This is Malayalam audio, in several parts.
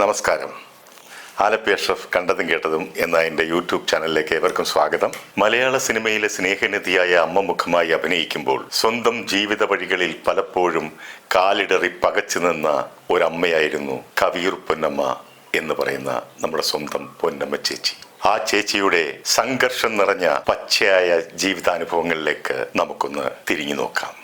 നമസ്കാരം. ആലപ്പി അഷ്റഫ് കണ്ടതും കേട്ടതും എന്ന എന്റെ യൂട്യൂബ് ചാനലിലേക്ക് ഏവർക്കും സ്വാഗതം. മലയാള സിനിമയിലെ സ്നേഹനിധിയായ അമ്മ മുഖമായി അഭിനയിക്കുമ്പോൾ സ്വന്തം ജീവിത വഴികളിൽ പലപ്പോഴും കാലിടറി പകച്ചു നിന്ന ഒരമ്മയായിരുന്നു കവിയൂർ പൊന്നമ്മ എന്ന് പറയുന്ന നമ്മുടെ സ്വന്തം പൊന്നമ്മ ചേച്ചി. ആ ചേച്ചിയുടെ സംഘർഷം നിറഞ്ഞ പച്ചയായ ജീവിതാനുഭവങ്ങളിലേക്ക് നമുക്കൊന്ന് തിരിഞ്ഞു നോക്കാം.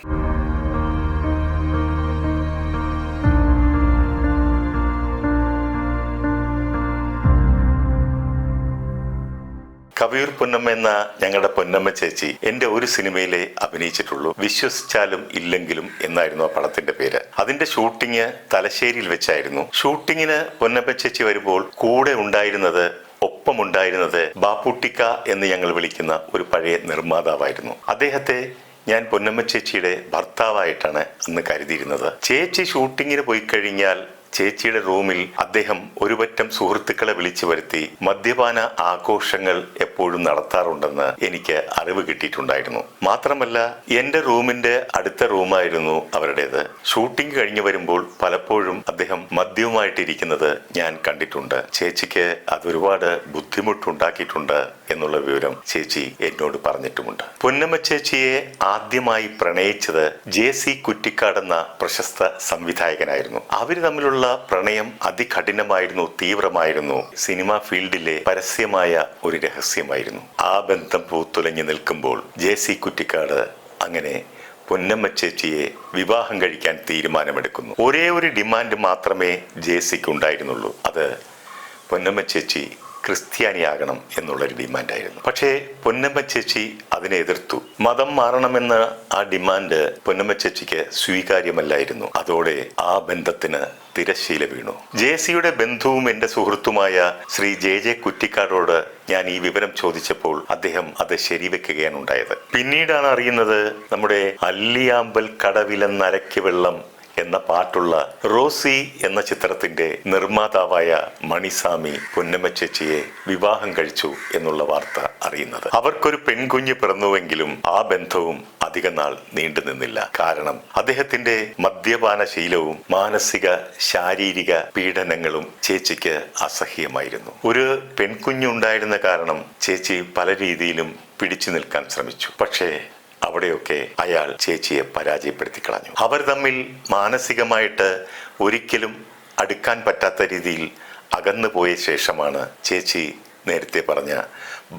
കവിയൂർ പൊന്നമ്മ എന്ന ഞങ്ങളുടെ പൊന്നമ്മ ചേച്ചി എന്റെ ഒരു സിനിമയിലെ അഭിനയിച്ചിട്ടുള്ളൂ. വിശ്വസിച്ചാലും ഇല്ലെങ്കിലും എന്നായിരുന്നു ആ പടത്തിന്റെ പേര്. അതിന്റെ ഷൂട്ടിംഗ് തലശ്ശേരിയിൽ വെച്ചായിരുന്നു. ഷൂട്ടിങ്ങിന് പൊന്നമ്മ ചേച്ചി വരുമ്പോൾ കൂടെ ഉണ്ടായിരുന്നത് ഒപ്പമുണ്ടായിരുന്നത് ബാപ്പുട്ടിക്ക എന്ന് ഞങ്ങൾ വിളിക്കുന്ന ഒരു പഴയ നിർമ്മാതാവായിരുന്നു. അദ്ദേഹത്തെ ഞാൻ പൊന്നമ്മ ചേച്ചിയുടെ ഭർത്താവായിട്ടാണ് അന്ന് കരുതിയിരുന്നത്. ചേച്ചി ഷൂട്ടിങ്ങിന് പോയി കഴിഞ്ഞാൽ ചേച്ചിയുടെ റൂമിൽ അദ്ദേഹം ഒരുപറ്റം സുഹൃത്തുക്കളെ വിളിച്ചു വരുത്തി മദ്യപാന ആഘോഷങ്ങൾ എപ്പോഴും നടത്താറുണ്ടെന്ന് എനിക്ക് അറിവ് കിട്ടിയിട്ടുണ്ടായിരുന്നു. മാത്രമല്ല എന്റെ റൂമിന്റെ അടുത്ത റൂമായിരുന്നു അവരുടേത്. ഷൂട്ടിംഗ് കഴിഞ്ഞു വരുമ്പോൾ പലപ്പോഴും അദ്ദേഹം മദ്യവുമായിട്ടിരിക്കുന്നത് ഞാൻ കണ്ടിട്ടുണ്ട്. ചേച്ചിക്ക് അതൊരുപാട് ബുദ്ധിമുട്ടുണ്ടാക്കിയിട്ടുണ്ട് എന്നുള്ള വിവരം ചേച്ചി എന്നോട് പറഞ്ഞിട്ടുമുണ്ട്. പൊന്നമ്മ ചേച്ചിയെ ആദ്യമായി പ്രണയിച്ചത് ജെ സി കുറ്റിക്കാടെന്ന പ്രശസ്ത സംവിധായകനായിരുന്നു. അവർ തമ്മിലുള്ള പ്രണയം അതികഠിനമായിരുന്നു തീവ്രമായിരുന്നു. സിനിമാ ഫീൽഡിലെ പരസ്യമായ ഒരു രഹസ്യമായിരുന്നു. ആ ബന്ധം പൂത്തുലഞ്ഞു നിൽക്കുമ്പോൾ ജെ സി കുറ്റിക്കാട് അങ്ങനെ പൊന്നമ്മ ചേച്ചിയെ വിവാഹം കഴിക്കാൻ തീരുമാനമെടുക്കുന്നു. ഒരേ ഒരു ഡിമാൻഡ് മാത്രമേ ജെ സിക്ക് ഉണ്ടായിരുന്നുള്ളൂ അത് പൊന്നമ്മ ചേച്ചി ക്രിസ്ത്യാനിയാകണം എന്നുള്ളൊരു ഡിമാൻഡായിരുന്നു. പക്ഷേ പൊന്നമ്മ ചേച്ചി അതിനെ എതിർത്തു. മതം മാറണമെന്ന ആ ഡിമാൻഡ് പൊന്നമ്മ ചേച്ചിക്ക് സ്വീകാര്യമല്ലായിരുന്നു. അതോടെ ആ ബന്ധത്തിന് തിരശ്ശീല വീണു. ജെ സിയുടെ ബന്ധുവും എന്റെ സുഹൃത്തുമായ ശ്രീ ജെ ജെ കുറ്റിക്കാടോട് ഞാൻ ഈ വിവരം ചോദിച്ചപ്പോൾ അദ്ദേഹം അത് ശരിവെക്കുകയാണ് ഉണ്ടായത്. പിന്നീടാണ് അറിയുന്നത് നമ്മുടെ അല്ലിയാമ്പൽ കടവിലെന്നരയ്ക്ക് വെള്ളം എന്ന പാട്ടുള്ള റോസി എന്ന ചിത്രത്തിന്റെ നിർമ്മാതാവായ മണിസാമി പൊന്നമ്മ ചേച്ചിയെ വിവാഹം കഴിച്ചു എന്നുള്ള വാർത്ത അറിയുന്നത്. അവർക്കൊരു പെൺകുഞ്ഞ് പിറന്നുവെങ്കിലും ആ ബന്ധവും അധിക നാൾ നീണ്ടു നിന്നില്ല. കാരണം അദ്ദേഹത്തിന്റെ മദ്യപാന ശീലവും മാനസിക ശാരീരിക പീഡനങ്ങളും ചേച്ചിക്ക് അസഹ്യമായിരുന്നു. ഒരു പെൺകുഞ്ഞുണ്ടായിരുന്ന കാരണം ചേച്ചി പല രീതിയിലും പിടിച്ചു നിൽക്കാൻ ശ്രമിച്ചു. പക്ഷേ അവിടെയൊക്കെ അയാൾ ചേച്ചിയെ പരാജയപ്പെടുത്തി കളഞ്ഞു. അവർ തമ്മിൽ മാനസികമായിട്ട് ഒരിക്കലും അടുക്കാൻ പറ്റാത്ത രീതിയിൽ അകന്നു പോയ ശേഷമാണ് ചേച്ചി നേരത്തെ പറഞ്ഞ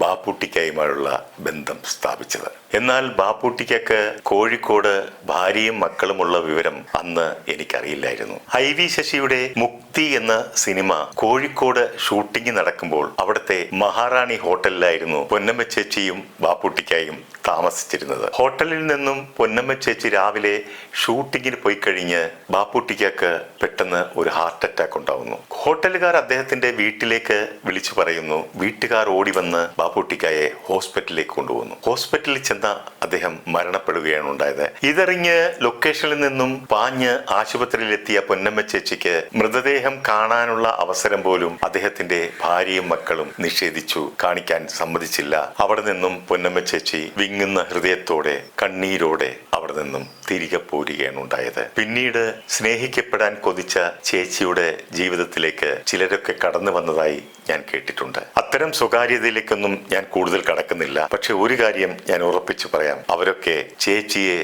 ബാപ്പുട്ടിക്കായുമായുള്ള ബന്ധം സ്ഥാപിച്ചത്. എന്നാൽ ബാപ്പുട്ടിക്കക്ക് കോഴിക്കോട് ഭാര്യയും മക്കളുമുള്ള വിവരം അന്ന് എനിക്കറിയില്ലായിരുന്നു. ഐ വി ശശിയുടെ മുക്തി എന്ന സിനിമ കോഴിക്കോട് ഷൂട്ടിംഗ് നടക്കുമ്പോൾ അവിടുത്തെ മഹാറാണി ഹോട്ടലിലായിരുന്നു പൊന്നമ്മ ചേച്ചിയും ബാപ്പുട്ടിക്കായും താമസിച്ചിരുന്നത്. ഹോട്ടലിൽ നിന്നും പൊന്നമ്മ ചേച്ചി രാവിലെ ഷൂട്ടിങ്ങിന് പോയി കഴിഞ്ഞ് ബാപ്പുട്ടിക്കക്ക് പെട്ടെന്ന് ഒരു ഹാർട്ട് അറ്റാക്ക് ഉണ്ടാവുന്നു. ഹോട്ടലുകാർ അദ്ദേഹത്തിന്റെ വീട്ടിലേക്ക് വിളിച്ചു പറയുന്നു വീട്ടുകാർ ഓടി വന്ന് ബാപ്പുട്ടിക്കായെ ഹോസ്പിറ്റലിലേക്ക് കൊണ്ടുപോകുന്നു. ഹോസ്പിറ്റലിൽ ചെന്ന അദ്ദേഹം മരണപ്പെടുകയാണ് ഉണ്ടായത്. ഇതറിഞ്ഞ് ലൊക്കേഷനിൽ നിന്നും പാഞ്ഞ് ആശുപത്രിയിലെത്തിയ പൊന്നമ്മ ചേച്ചിക്ക് മൃതദേഹം കാണാനുള്ള അവസരം പോലും അദ്ദേഹത്തിന്റെ ഭാര്യയും മക്കളും നിഷേധിച്ചു. കാണിക്കാൻ സമ്മതിച്ചില്ല. അവിടെ നിന്നും പൊന്നമ്മ ചേച്ചി വിങ്ങുന്ന ഹൃദയത്തോടെ കണ്ണീരോടെ അവിടെ നിന്നും തിരികെ പോരുകയാണ് ഉണ്ടായത്. പിന്നീട് സ്നേഹിക്കപ്പെടാൻ കൊതിച്ച ചേച്ചിയുടെ ജീവിതത്തിലേക്ക് ചിലരൊക്കെ കടന്നു വന്നതായി ഞാൻ കേട്ടിട്ടുണ്ട്. അത്തരം സ്വകാര്യതയിലേക്കൊന്നും ഞാൻ കൂടുതൽ കടക്കുന്നില്ല. പക്ഷെ ഒരു കാര്യം ഞാൻ ഉറപ്പിച്ചു പറയാം. അവരൊക്കെ ചേച്ചിയെ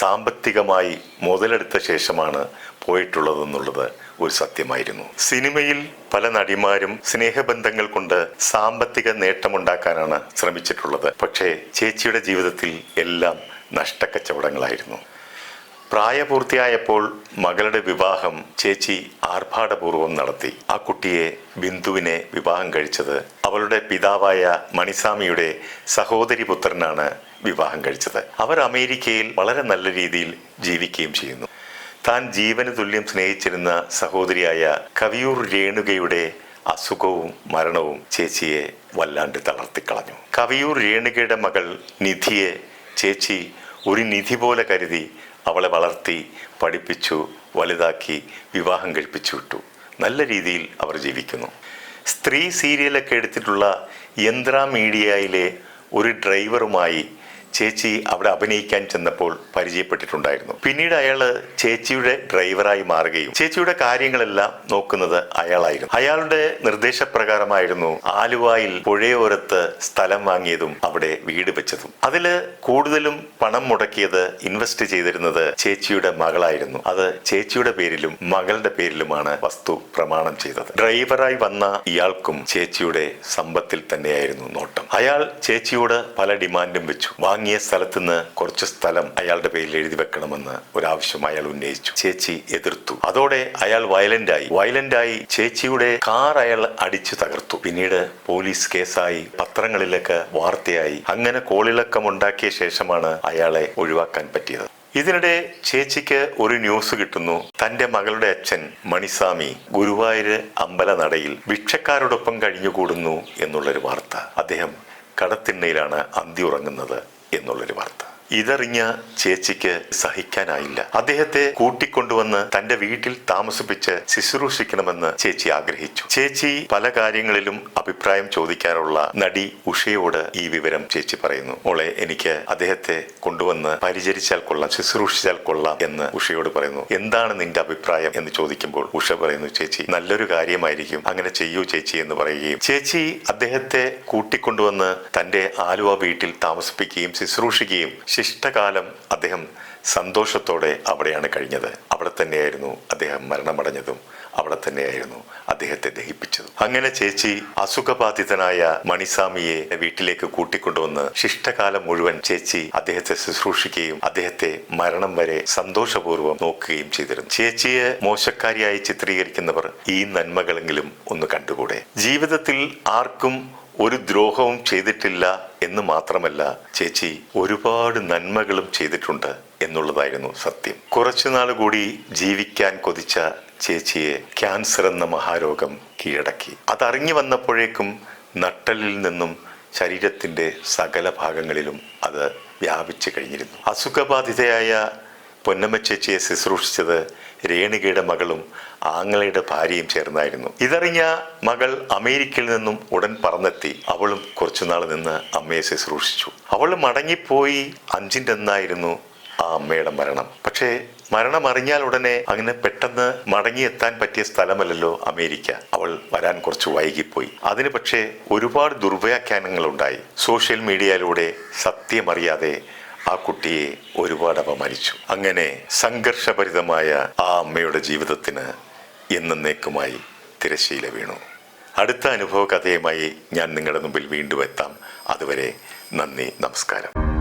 സാമ്പത്തികമായി മുതലെടുത്ത ശേഷമാണ് പോയിട്ടുള്ളതെന്നുള്ളത് ഒരു സത്യമായിരുന്നു. സിനിമയിൽ പല നടിമാരും സ്നേഹബന്ധങ്ങൾ കൊണ്ട് സാമ്പത്തിക നേട്ടമുണ്ടാക്കാനാണ് ശ്രമിച്ചിട്ടുള്ളത്. പക്ഷേ ചേച്ചിയുടെ ജീവിതത്തിൽ എല്ലാം നഷ്ടക്കച്ചവടങ്ങളായിരുന്നു. പ്രായപൂർത്തിയായപ്പോൾ മകളുടെ വിവാഹം ചേച്ചി ആർഭാടപൂർവം നടത്തി. ആ കുട്ടിയെ ബിന്ദുവിനെ വിവാഹം കഴിച്ചത് അവളുടെ പിതാവായ മണിസ്വാമിയുടെ സഹോദരി പുത്രനാണ് വിവാഹം കഴിച്ചത്. അവർ അമേരിക്കയിൽ വളരെ നല്ല രീതിയിൽ ജീവിക്കുകയും ചെയ്യുന്നു. താൻ ജീവന് തുല്യം സ്നേഹിച്ചിരുന്ന സഹോദരിയായ കവിയൂർ രേണുകയുടെ അസുഖവും മരണവും ചേച്ചിയെ വല്ലാണ്ട് തളർത്തിക്കളഞ്ഞു. കവിയൂർ രേണുകയുടെ മകൾ നിധിയെ ചേച്ചി ഒരു നിധി പോലെ കരുതി അവളെ വളർത്തി പഠിപ്പിച്ചു വലുതാക്കി വിവാഹം കഴിപ്പിച്ചു വിട്ടു. നല്ല രീതിയിൽ അവർ ജീവിക്കുന്നു. സ്ത്രീ സീരിയലൊക്കെ എടുത്തിട്ടുള്ള യന്ത്ര മീഡിയയിലെ ഒരു ഡ്രൈവറുമായി ചേച്ചി അവിടെ അഭിനയിക്കാൻ ചെന്നപ്പോൾ പരിചയപ്പെട്ടിട്ടുണ്ടായിരുന്നു. പിന്നീട് അയാൾ ചേച്ചിയുടെ ഡ്രൈവറായി മാറുകയും ചേച്ചിയുടെ കാര്യങ്ങളെല്ലാം നോക്കുന്നത് അയാളായിരുന്നു. അയാളുടെ നിർദ്ദേശപ്രകാരമായിരുന്നു ആലുവായിൽ പുഴയോരത്ത് സ്ഥലം വാങ്ങിയതും അവിടെ വീട് വെച്ചതും. അതിൽ കൂടുതലും പണം മുടക്കിയത് ഇൻവെസ്റ്റ് ചെയ്തിരുന്നത് ചേച്ചിയുടെ മകളായിരുന്നു. അത് ചേച്ചിയുടെ പേരിലും മകളുടെ പേരിലുമാണ് വസ്തു പ്രമാണം ചെയ്തത്. ഡ്രൈവറായി വന്ന ഇയാൾക്കും ചേച്ചിയുടെ സമ്പത്തിൽ തന്നെയായിരുന്നു നോട്ടം. അയാൾ ചേച്ചിയോട് പല ഡിമാൻഡും വെച്ചു. വാങ്ങിയ സ്ഥലത്തുനിന്ന് കുറച്ച് സ്ഥലം അയാളുടെ പേരിൽ എഴുതി വെക്കണമെന്ന് ഒരാവശ്യം അയാൾ ഉന്നയിച്ചു. ചേച്ചി എതിർത്തു. അതോടെ അയാൾ വയലന്റായി. വയലന്റായി ചേച്ചിയുടെ കാർ അയാൾ അടിച്ചു തകർത്തു. പിന്നീട് പോലീസ് കേസായി. പത്രങ്ങളിലൊക്കെ വാർത്തയായി. അങ്ങനെ കോളിളക്കം ഉണ്ടാക്കിയ ശേഷമാണ് അയാളെ ഒഴിവാക്കാൻ പറ്റിയത്. ഇതിനിടെ ചേച്ചിക്ക് ഒരു ന്യൂസ് കിട്ടുന്നു. തന്റെ മകളുടെ അച്ഛൻ മണിസ്വാമി ഗുരുവായൂര് അമ്പലനടയിൽ ഭിക്ഷക്കാരോടൊപ്പം കഴിഞ്ഞുകൂടുന്നു എന്നുള്ളൊരു വാർത്ത. അദ്ദേഹം കടത്തിണ്ണയിലാണ് അന്തി ഉറങ്ങുന്നത്. എന്നുള്ളൊരു വാർത്ത ഇതറിഞ്ഞ ചേച്ചിക്ക് സഹിക്കാനായില്ല. അദ്ദേഹത്തെ കൂട്ടിക്കൊണ്ടുവന്ന് തന്റെ വീട്ടിൽ താമസിപ്പിച്ച് ശുശ്രൂഷിക്കണമെന്ന് ചേച്ചി ആഗ്രഹിച്ചു. ചേച്ചി പല കാര്യങ്ങളിലും അഭിപ്രായം ചോദിക്കാനുള്ള നടി ഉഷയോട് ഈ വിവരം ചേച്ചി പറയുന്നു. മോളെ എനിക്ക് അദ്ദേഹത്തെ കൊണ്ടുവന്ന് പരിചരിച്ചാൽ കൊള്ളാം ശുശ്രൂഷിച്ചാൽ കൊള്ളാം എന്ന് ഉഷയോട് പറയുന്നു. എന്താണ് നിന്റെ അഭിപ്രായം? എന്ന് ചോദിക്കുമ്പോൾ ഉഷ പറയുന്നു ചേച്ചി നല്ലൊരു കാര്യമായിരിക്കും. അങ്ങനെ ചെയ്യൂ ചേച്ചി എന്ന് പറയുകയും ചേച്ചി അദ്ദേഹത്തെ കൂട്ടിക്കൊണ്ടുവന്ന് തന്റെ ആലുവ വീട്ടിൽ താമസിപ്പിക്കുകയും ശുശ്രൂഷിക്കുകയും ശിഷ്ടകാലം അദ്ദേഹം സന്തോഷത്തോടെ അവിടെയാണ് കഴിഞ്ഞത്. അവിടെ തന്നെയായിരുന്നു അദ്ദേഹം മരണമടഞ്ഞതും. അവിടെ തന്നെയായിരുന്നു അദ്ദേഹത്തെ ദഹിപ്പിച്ചത്. അങ്ങനെ ചേച്ചി അസുഖബാധിതനായ മണിസ്വാമിയെ വീട്ടിലേക്ക് കൂട്ടിക്കൊണ്ടുവന്ന് ശിഷ്ടകാലം മുഴുവൻ ചേച്ചി അദ്ദേഹത്തെ ശുശ്രൂഷിക്കുകയും അദ്ദേഹത്തെ മരണം വരെ സന്തോഷപൂർവം നോക്കുകയും ചെയ്തിരുന്നു. ചേച്ചിയെ മോശക്കാരിയായി ചിത്രീകരിക്കുന്നവർ ഈ നന്മകളെങ്കിലും ഒന്ന് കണ്ടുകൂടെ? ജീവിതത്തിൽ ആർക്കും ഒരു ദ്രോഹവും ചെയ്തിട്ടില്ല എന്ന് മാത്രമല്ല ചേച്ചി ഒരുപാട് നന്മകളും ചെയ്തിട്ടുണ്ട് എന്നുള്ളതായിരുന്നു സത്യം. കുറച്ചുനാൾ കൂടി ജീവിക്കാൻ കൊതിച്ച ചേച്ചിയെ ക്യാൻസർ എന്ന മഹാരോഗം കീഴടക്കി. അതറിഞ്ഞു വന്നപ്പോഴേക്കും നട്ടലിൽ നിന്നും ശരീരത്തിന്റെ സകല ഭാഗങ്ങളിലും അത് വ്യാപിച്ചു കഴിഞ്ഞിരുന്നു. അസുഖബാധിതയായ പൊന്നമ്മ ചേച്ചിയെ ശുശ്രൂഷിച്ചത് രേണുകയുടെ മകളും ആങ്ങളയുടെ ഭാര്യയും ചേർന്നായിരുന്നു. ഇതറിഞ്ഞ മകൾ അമേരിക്കയിൽ നിന്നും ഉടൻ പറന്നെത്തി. അവളും കുറച്ചുനാൾ നിന്ന് അമ്മയെ ശുശ്രൂഷിച്ചു. അവൾ മടങ്ങിപ്പോയി അഞ്ചിന്റെ എന്നായിരുന്നു ആ അമ്മയുടെ മരണം. പക്ഷേ മരണം അറിഞ്ഞാൽ ഉടനെ അങ്ങനെ പെട്ടെന്ന് മടങ്ങിയെത്താൻ പറ്റിയ സ്ഥലമല്ലല്ലോ അമേരിക്ക. അവൾ വരാൻ കുറച്ച് വൈകിപ്പോയി. അതിന് പക്ഷേ ഒരുപാട് ദുർവ്യാഖ്യാനങ്ങൾ ഉണ്ടായി സോഷ്യൽ മീഡിയയിലൂടെ സത്യമറിയാതെ ആ കുട്ടിയെ ഒരുപാട് അപമാനിച്ചു. അങ്ങനെ സംഘർഷഭരിതമായ ആ അമ്മയുടെ ജീവിതത്തിന് എന്നേക്കുമായി തിരശ്ശീല വീണു. അടുത്ത അനുഭവ കഥയുമായി ഞാൻ നിങ്ങളുടെ മുമ്പിൽ വീണ്ടും എത്താം. അതുവരെ നന്ദി നമസ്കാരം.